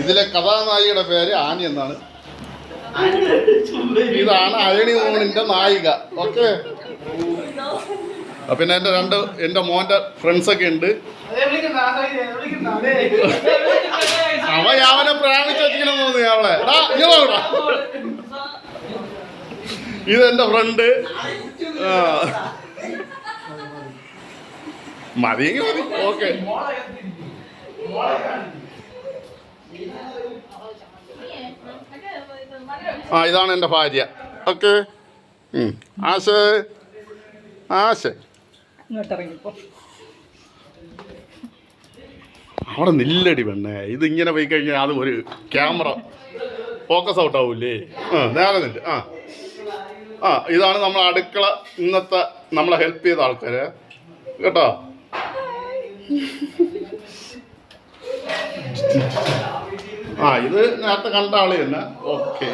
ഇതിലെ കഥാനായികയുടെ പേര് ആനി എന്നാണ്. ഇതാണ് അയണി മോണിന്റെ നായിക. ഓക്കെ? പിന്നെ എന്റെ രണ്ട് എന്റെ മോന്റെ ഫ്രണ്ട്സൊക്കെ ഉണ്ട്. അവ അവനെ പ്രാണിച്ച് വെച്ചിങ്ങനെ തോന്നി അവളെ. എടാ, ഇങ്ങ് വാ ഇവിടെ. ഇതെന്റെ ഫ്രണ്ട് മതിയെങ്കിൽ മതി ഓക്കെ. ആ ഇതാണ് എന്റെ ഭാര്യ. ഓക്കെ. ആശ. ആശ. ഇങ്ങോട്ടിറങ്ങിപ്പോ അവിടെ നില്ലടി പെണ്ണേ. ഇങ്ങനെ പോയി കഴിഞ്ഞാൽ അത് ഒരു ക്യാമറ. ഫോക്കസ് ഔട്ട് ആവൂലേ? ആ നേരെ നില്ല. ആ. ആ ഇതാണ് നമ്മൾ അടുക്കള ഇന്നത്തെ നമ്മളെ ഹെൽപ്പ് ചെയ്ത ആൾക്കാര്. കേട്ടോ? ആ ഇത് നേരത്തെ കണ്ട ആൾ തന്നെ. ഓക്കെ